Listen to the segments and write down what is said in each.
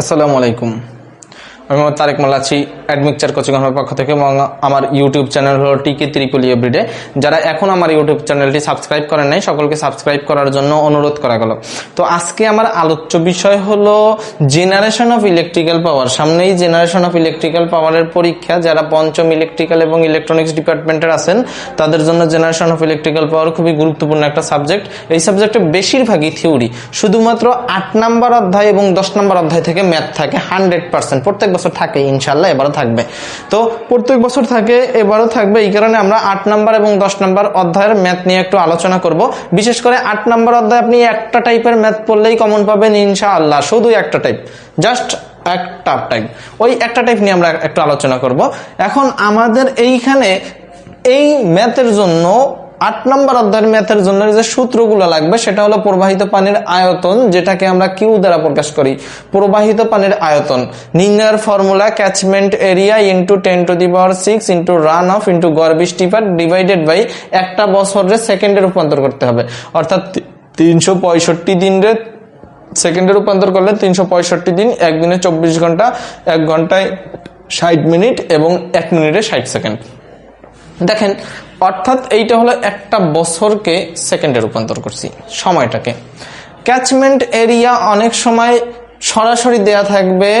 আসসালামু আলাইকুম। আমি তারেক মালাচি অ্যাডমিকচার কোচিং আমার পক্ষ থেকে এবং আমার ইউটিউব চ্যানেল হলো টিকে ত্রিপুলি এভরিডে যারা এখন আমার ইউটিউব চ্যানেলটি সাবস্ক্রাইব করেন নাই, সকলকে সাবস্ক্রাইব করার জন্য অনুরোধ করা গেল। তো আজকে আমার আলোচ্য বিষয় হলো জেনারেশন অফ ইলেকট্রিক্যাল পাওয়ার সামনেই জেনারেশন অফ ইলেকট্রিক্যাল পাওয়ারের পরীক্ষা। যারা পঞ্চম ইলেকট্রিক্যাল এবং ইলেকট্রনিক্স ডিপার্টমেন্টের আছেন, তাদের জন্য জেনারেশন অফ ইলেকট্রিক্যাল পাওয়ার খুবই গুরুত্বপূর্ণ একটা সাবজেক্ট এই সাবজেক্টে বেশিরভাগই থিওরি শুধুমাত্র আট নাম্বার অধ্যায় এবং দশ নাম্বার অধ্যায় থেকে ম্যাথ থাকে হান্ড্রেড পার্সেন্ট প্রত্যেক বছর থাকে ইনশাল্লাহ এবারও থাকবে। তো প্রত্যেক বছর থাকে, এবারও থাকবে। এই কারণে আমরা আট নাম্বার এবং দশ নাম্বার অধ্যায়ের ম্যাথ নিয়ে একটু আলোচনা করব। বিশেষ করে আট নাম্বার অধ্যায় আপনি একটা টাইপের ম্যাথ পড়লেই কমন পাবেন, ইনশাআল্লাহ। শুধু একটা টাইপ জাস্ট একটা টাইপ ওই একটা টাইপ নিয়ে আমরা একটু আলোচনা করব। এখন আমাদের এইখানে এই ম্যাথের জন্য আট নম্বর অধ্যায়ের ম্যাথের জন্য যে সূত্রগুলো লাগবে, সেটা হলো প্রবাহিত পানির আয়তন, যেটাকে আমরা কিউ দ্বারা প্রকাশ করি। প্রবাহিত পানির আয়তন। নির্ণয়ের formula catchment area into ten to the power six into run off into গড় বৃষ্টিপাত ডিভাইডেড বাই একটা বছরের সেকেন্ডে রূপান্তর করতে হবে। অর্থাৎ তিনশো পঁয়ষট্টি দিনের সেকেন্ডে রূপান্তর করলে তিনশো পঁয়ষট্টি দিন, একদিনে চব্বিশ ঘণ্টা, এক ঘন্টায় ষাট মিনিট এবং এক মিনিটে ষাট সেকেন্ড। দেখেন, অর্থাৎ এইটা হলো একটা বছরকে সেকেন্ডে রূপান্তর করছি, সময়টাকে। ক্যাচমেন্ট এরিয়া অনেক সময় সরাসরি দেয়া থাকবে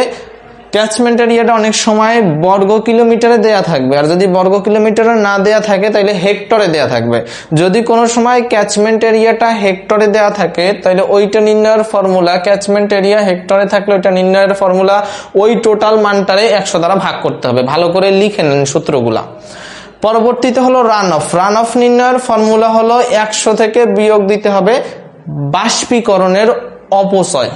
ক্যাচমেন্ট এরিয়াটা অনেক সময় বর্গ কিলোমিটারে দেয়া থাকবে। আর যদি বর্গ কিলোমিটারে না দেয়া থাকে তাহলে হেক্টরে দেয়া থাকবে। যদি কোনো সময় ক্যাচমেন্ট এরিয়াটা হেক্টরে দেয়া থাকে তাহলে ওইটা নির্ণয়ের ফর্মুলা ক্যাচমেন্ট এরিয়া হেক্টরে থাকলে ওইটা নির্ণয়ের ফর্মুলা ওই টোটাল মানটারে একশো দ্বারা ভাগ করতে হবে। ভালো করে লিখে নেন সূত্রগুলা। পরবর্তীতে হলো রান অফ রান অফ নির্ণয়ের ফর্মুলা হলো একশো থেকে বিয়োগ দিতে হবে বাষ্পীকরণের অপচয়।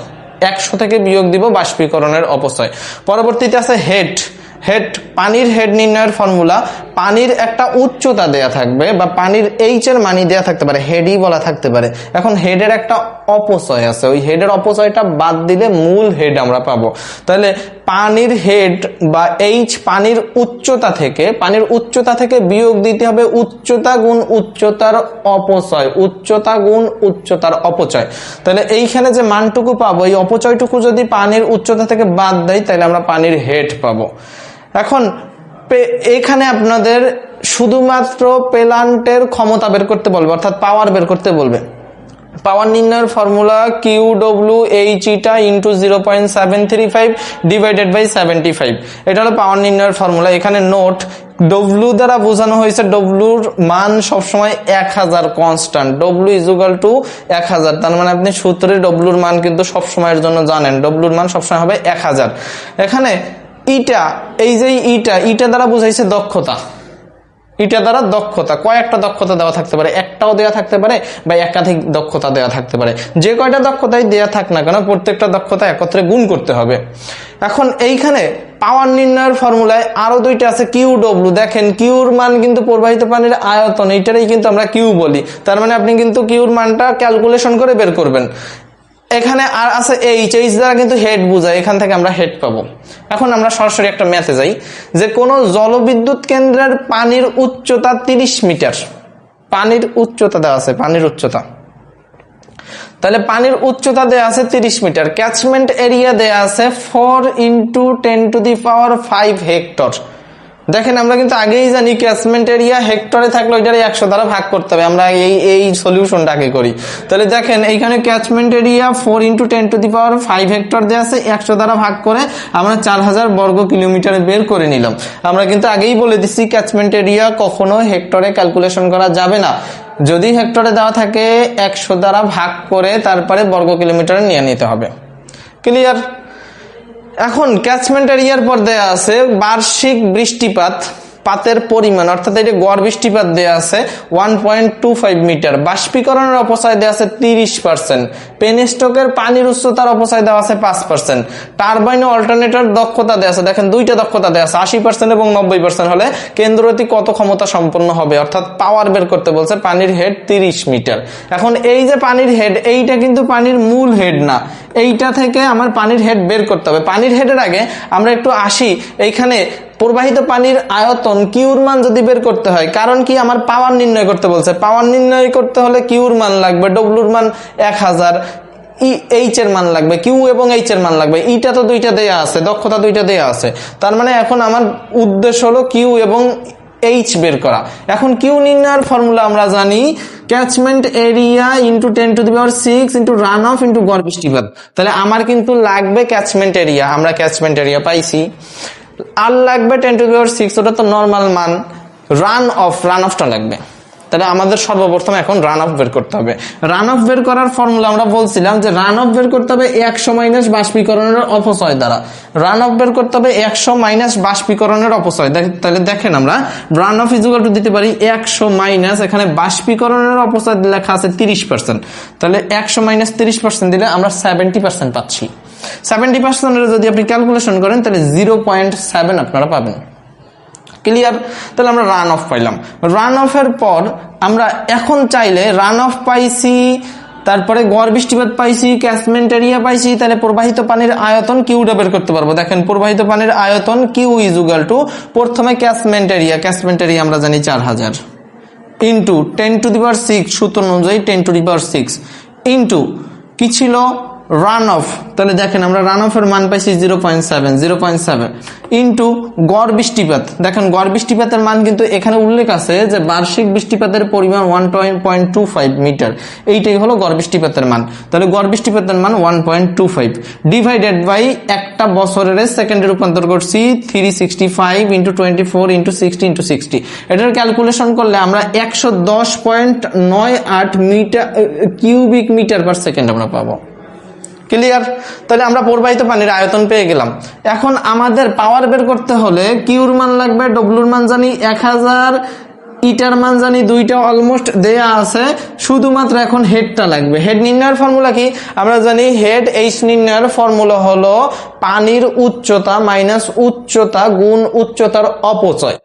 একশো থেকে বিয়োগ দিব বাষ্পীকরণের অপচয়। পরবর্তীতে আছে হেড হেড পানির হেড নির্ণয়ের ফর্মুলা পানির একটা উচ্চতা দেয়া থাকবে বা পানির এইচ এর মানি দেয়া থাকতে পারে হেডই বলা থাকতে পারে। এখন হেডের একটা অপচয় আছে, ওই হেডের অপচয়টা বাদ দিলে মূল হেড আমরা পাবো। তাহলে পানির হেড বা এইচ পানির উচ্চতা থেকে, পানির উচ্চতা থেকে বিয়োগ দিতে হবে উচ্চতা গুণ উচ্চতার অপচয়, উচ্চতা গুণ উচ্চতার অপচয়। তাহলে এইখানে যে মানটুকু পাবো, এই অপচয়টুকু যদি পানির উচ্চতা থেকে বাদ দেয়, তাহলে আমরা পানির হেড পাবো। এখন এখানে আপনাদের শুধুমাত্র পেলান্টের ক্ষমতা বের করতে বলবে, অর্থাৎ পাওয়ার বের করতে বলবে। পাওয়ার নির্ণয়ের formula Q W H eta into zero point seven three five divided by seventy five এটা হলো পাওয়ার নির্ণয়ের ফর্মুলা এখানে নোট ডব্লু দ্বারা বোঝানো হয়েছে ডব্লুর মান সবসময় এক হাজার কনস্ট্যান্ট ডব্লু ইজুগাল টু এক হাজার। তার মানে আপনি সূত্রে ডব্লুর মান কিন্তু সবসময়ের জন্য জানেন। ডব্লুর মান সবসময় হবে এক হাজার। এখানে ইটা, এই যে ইটা ইটা দ্বারা বোঝাইছে দক্ষতা। এটা দ্বারা দক্ষতা, কয়েকটা দক্ষতা দেওয়া থাকতে পারে, একটাও দেওয়া থাকতে পারে বা একাধিক দক্ষতা দেওয়া থাকতে পারে। যে কয়টা দক্ষতাই দেওয়া থাক না কেন, প্রত্যেকটা দক্ষতা একত্রে গুণ করতে হবে। এখন এইখানে পাওয়ার নির্ণয়ের ফর্মুলায় আরও দুইটা আছে, কিউ ডব্লু দেখেন, কিউর মান কিন্তু প্রবাহিত পানির আয়তন, এইটারই কিন্তু আমরা কিউ বলি। তার মানে আপনি কিন্তু কিউর মানটা ক্যালকুলেশন করে বের করবেন। এখানে আর আছে এইচ এইচ দ্বারা কিন্তু হেড বোঝায়, এখান থেকে আমরা হেড পাবো। এখন আমরা সরাসরি একটা ম্যাথে যাই, যে কোনো জলবিদ্যুৎ কেন্দ্রের পানির উচ্চতা তিরিশ মিটার। পানির উচ্চতা দেওয়া আছে, পানির উচ্চতা। তাহলে পানির উচ্চতা দেওয়া আছে তিরিশ মিটার ক্যাচমেন্ট এরিয়া দেওয়া আছে four into ten to the power five hectare দেখেন, আমরা কিন্তু আগেই জানি ক্যাচমেন্ট এরিয়া হেক্টরে থাকলে ওইটারে একশো দ্বারা ভাগ করতে হবে। আমরা এই এই সলিউশনটা আগে করি। তাহলে দেখেন, এইখানে catchment area four into ten to the power five hectare দেওয়া আছে, একশো দ্বারা ভাগ করে আমরা চার হাজার বর্গ কিলোমিটার বের করে নিলাম। আমরা কিন্তু আগেই বলে দিচ্ছি ক্যাচমেন্ট এরিয়া কখনো হেক্টরে ক্যালকুলেশন করা যাবে না। যদি হেক্টরে দেওয়া থাকে, একশো দ্বারা ভাগ করে তারপরে বর্গ কিলোমিটারে নিয়ে নিতে হবে। ক্লিয়ার এখন ক্যাচমেন্ট এরিয়ার পর দেয়া আছে বার্ষিক বৃষ্টিপাত। পাতের পরিমাণ, অর্থাৎ এটা গড় বৃষ্টিপাত দেওয়া আছে one point two five metre. বাষ্পীকরণের অপচয় দেওয়া আছে তিরিশ পার্সেন্ট পেনস্টকের পানির উচ্চতার অপচয় দেওয়া আছে পাঁচ পার্সেন্ট টারবাইন অল্টারনেটর দক্ষতা দেওয়া আছে, দেখেন দুইটা দক্ষতা দেওয়া আছে, আশি পার্সেন্ট এবং নব্বই পার্সেন্ট হলে কেন্দ্রটি কত ক্ষমতা সম্পন্ন হবে? অর্থাৎ পাওয়ার বের করতে বলছে পানির হেড তিরিশ মিটার। এখন এই যে পানির হেড এইটা কিন্তু পানির মূল হেড না। এইটা থেকে আমার পানির হেড বের করতে হবে। পানির হেডের আগে আমরা একটু আসি। এইখানে প্রবাহিত পানির আয়তন কিউর মান যদি বের করতে হয়, কারণ কি আমার পাওয়ার নির্ণয় করতে বলছে। পাওয়ার নির্ণয় করতে হলে কিউর মান লাগবে, ডব্লুর মান এক হাজার, ই, এইচ এর মান লাগবে, কিউ এবং এইচ এর মান লাগবে। ইটা তো দুইটা দেয়া আছে, দক্ষতা দুইটা দেয়া আছে। তার মানে এখন আমার উদ্দেশ্য হলো কিউ এবং এইচ বের করা। এখন কিউ নির্ণয়ের ফর্মুলা আমরা জানি catchment area into ten to the power six into run off into গড় বৃষ্টিপাত। তাহলে আমার কিন্তু লাগবে ক্যাচমেন্ট এরিয়া আমরা ক্যাচমেন্ট এরিয়া পাইছি। আর লাগবে টেন টু পাওয়ার সিক্স ওটা তো নর্মাল মান। রান অফ রান অফটা লাগবে। তাহলে আমাদের সর্বপ্রথম এখন রান অফ বের করতে হবে। রান অফ বের করার ফর্মুলা আমরা বলছিলাম যে রান অফ বের করতে হবে একশো মাইনাস বাষ্পীকরণের অপচয় দ্বারা। রান অফ বের করতে হবে একশো মাইনাস বাষ্পীকরণের অপচয়। তাহলে দেখেন আমরা রান অফ ইজুগাল টু দিতে পারি একশো মাইনাস এখানে বাষ্পীকরণের অপচয় লেখা আছে তিরিশ পার্সেন্ট তাহলে একশো মাইনাস তিরিশ পার্সেন্ট দিলে আমরা সেভেন্টি পার্সেন্ট পাচ্ছি। সেভেন্টি পার্সেন্টের যদি আপনি ক্যালকুলেশন করেন, তাহলে জিরো পয়েন্ট সেভেন আপনারা পাবেন। ক্লিয়ার তাহলে আমরা রান অফ পাইলাম। রান অফের পর আমরা এখন চাইলে রান অফ পাইছি, তারপরে গড় বৃষ্টিপাত পাইছি ক্যাচমেন্ট এরিয়া পাইছি, তাহলে প্রবাহিত পানির আয়তন কিউটা বের করতে পারব। দেখেন, প্রবাহিত পানির আয়তন কিউ ইজুগাল টু প্রথমে ক্যাচমেন্ট এরিয়া ক্যাচমেন্ট এরিয়া আমরা জানি চার হাজার। Into ten to the power six সূত্র অনুযায়ী ten to the six into কি ছিল? রান অফ তাহলে দেখেন আমরা রান অফের মান পাইছি zero point seven zero point seven into গড় বৃষ্টিপাত। দেখেন গড় বৃষ্টিপাতের মান কিন্তু এখানে উল্লেখ আছে যে বার্ষিক বৃষ্টিপাতের পরিমাণ one point two five metre এইটাই হলো গড় বৃষ্টিপাতের মান। তাহলে গড় বৃষ্টিপাতের মান one point two five divided by একটা বছরের সেকেন্ডে রূপান্তর করছি three sixty five into twenty four into sixty into sixty এটার ক্যালকুলেশন করলে আমরা একশো দশ পয়েন্ট নয় আট metre cubic metre per second আমরা পাবো। ক্লিয়ার তাহলে আমরা প্রবাহিত পানির আয়তন পেয়ে গেলাম। এখন আমাদের পাওয়ার বের করতে হলে কিউর মান লাগবে ডব্লুর মান জানি এক হাজার, ইটার মান জানি দুইটা অলমোস্ট দেয়া আছে। শুধুমাত্র এখন হেডটা লাগবে। হেড নির্ণয়ের ফর্মুলা কি? আমরা জানি হেড এইচ নির্ণয়ের ফর্মুলা হলো পানির উচ্চতা মাইনাস উচ্চতা গুণ উচ্চতার অপচয়।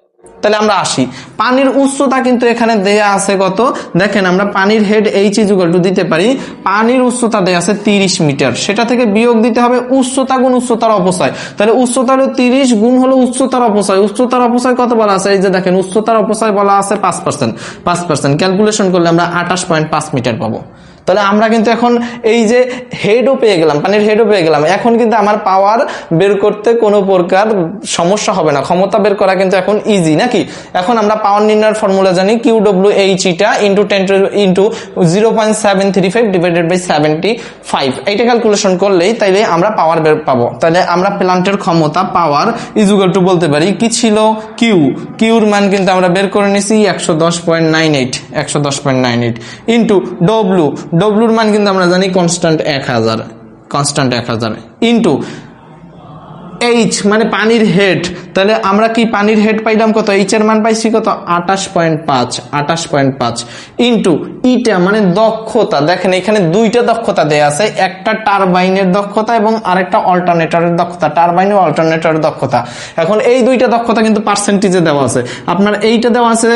তাহলে আমরা আসি। পানির উচ্চতা কিন্তু এখানে দেয়া আছে কত? দেখেন আমরা পানির হেড এইচ টু দিতে পারি। পানির উচ্চতা দেয়া আছে তিরিশ মিটার। সেটা থেকে বিয়োগ দিতে হবে উচ্চতা গুণ উচ্চতার অপচয়। তাহলে উচ্চতা হলো তিরিশ গুণ হলো উচ্চতার অপচয়। উচ্চতার অপচয় কত বলা আছে? এই যে দেখেন, উচ্চতার অপচয় বলা আছে পাঁচ পার্সেন্ট পাঁচ পার্সেন্ট ক্যালকুলেশন করলে আমরা আঠাশ পয়েন্ট পাঁচ মিটার পাবো। তাহলে আমরা কিন্তু এখন এই যে হেডও পেয়ে গেলাম, পানির হেডও পেয়ে গেলাম। এখন কিন্তু আমার পাওয়ার বের করতে কোনো প্রকার সমস্যা হবে না। ক্ষমতা বের করা কিন্তু এখন ইজি নাকি? এখন আমরা পাওয়ার নির্ণয়ের ফর্মুলা জানি Q W H eta into ten into zero point seven three five divided by seventy five এইটা ক্যালকুলেশন করলেই তাইলে আমরা পাওয়ার বের পাবো। তাহলে আমরা প্লান্টের ক্ষমতা পাওয়ার ইজুগাল টু বলতে পারি, কি ছিল? কিউ কিউর মান কিন্তু আমরা বের করে নিয়েছি একশো দশ পয়েন্ট নাইন এইট একশো দশ point nine eight into W ডব্লুর মান কিন্তু আমরা জানি কনস্ট্যান্ট এক হাজার কনস্ট্যান্ট এক হাজার ইন্টু এইচ মানে পানির হেড। তাহলে আমরা কি পানির হেড পাইলাম কত? এইচ এর মান পাইছি কত? আটাশ পয়েন্ট পাঁচ আটাশ পয়েন্ট পাঁচ ইন্টু ইটা মানে দক্ষতা। দেখেন, এখানে দুইটা দক্ষতা দেয়া আছে, একটা টারবাইনের দক্ষতা এবং আরেকটা অল্টারনেটরের দক্ষতা। টারবাইন ও অল্টারনেটরের দক্ষতা। এখন এই দুইটা দক্ষতা কিন্তু পার্সেন্টেজে দেওয়া আছে। আপনার এইটা দেওয়া আছে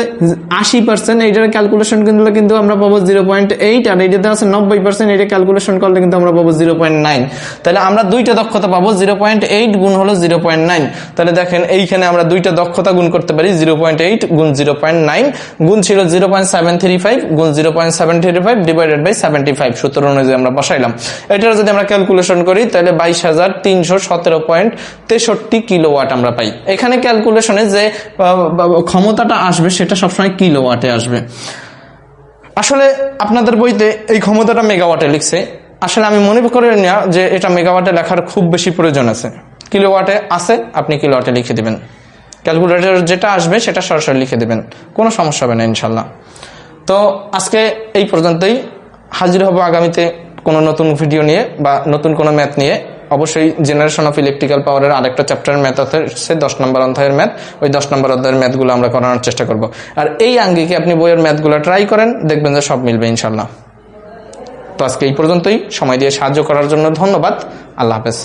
আশি পার্সেন্ট এইটার ক্যালকুলেশন করলে কিন্তু আমরা পাবো জিরো পয়েন্ট এইট আর এইটা দেওয়া আছে নব্বই পার্সেন্ট এটা ক্যালকুলেশন করলে কিন্তু আমরা পাবো জিরো পয়েন্ট নাইন তাহলে আমরা দুইটা দক্ষতা পাবো জিরো পয়েন্ট এইট গুণ হলো জিরো তাহলে দেখেন এইখানে আমরা দুইটা দক্ষতা গুণ করতে পারি, জিরো পয়েন্ট এইট গুণ জিরো গুণ ছিল জিরো পয়েন্ট সেভেন গুণ আমরা বসাইলাম। এটার যদি আমরা ক্যালকুলেশন করি, তাহলে বাইশ কিলোওয়াট আমরা পাই। এখানে ক্যালকুলেশনে যে ক্ষমতাটা আসবে, সেটা সবসময় কিলোওয়াটে আসবে। আসলে আপনাদের বইতে এই ক্ষমতাটা মেগাওয়াটে লিখছে। আসলে আমি মনে করি না যে এটা মেগাওয়াটে লেখার খুব বেশি প্রয়োজন আছে। কিলোওয়াটে আছে, আপনি কিলোওয়াটে লিখে দিবেন। ক্যালকুলেটর যেটা আসবে সেটা সরাসরি লিখে দিবেন। কোনো সমস্যা হবে না ইনশাল্লাহ তো আজকে এই পর্যন্তই। হাজির হব আগামীতে কোনো নতুন ভিডিও নিয়ে বা নতুন কোনো ম্যাথ নিয়ে। অবশ্যই জেনারেশন অফ ইলেকট্রিক্যাল পাওয়ারের আরেকটা চ্যাপ্টার ম্যাথ আছে দশ নম্বর অধ্যায়ের ম্যাথ। ওই দশ নম্বর অধ্যায়ের ম্যাথগুলো আমরা করানোর চেষ্টা করব। আর এই আঙ্গিকে আপনি বইয়ের ম্যাথগুলো ট্রাই করেন, দেখবেন যে সব মিলবে ইনশাল্লাহ তো আজকে এই পর্যন্তই। সময় দিয়ে সাহায্য করার জন্য ধন্যবাদ। আল্লাহ হাফেজ।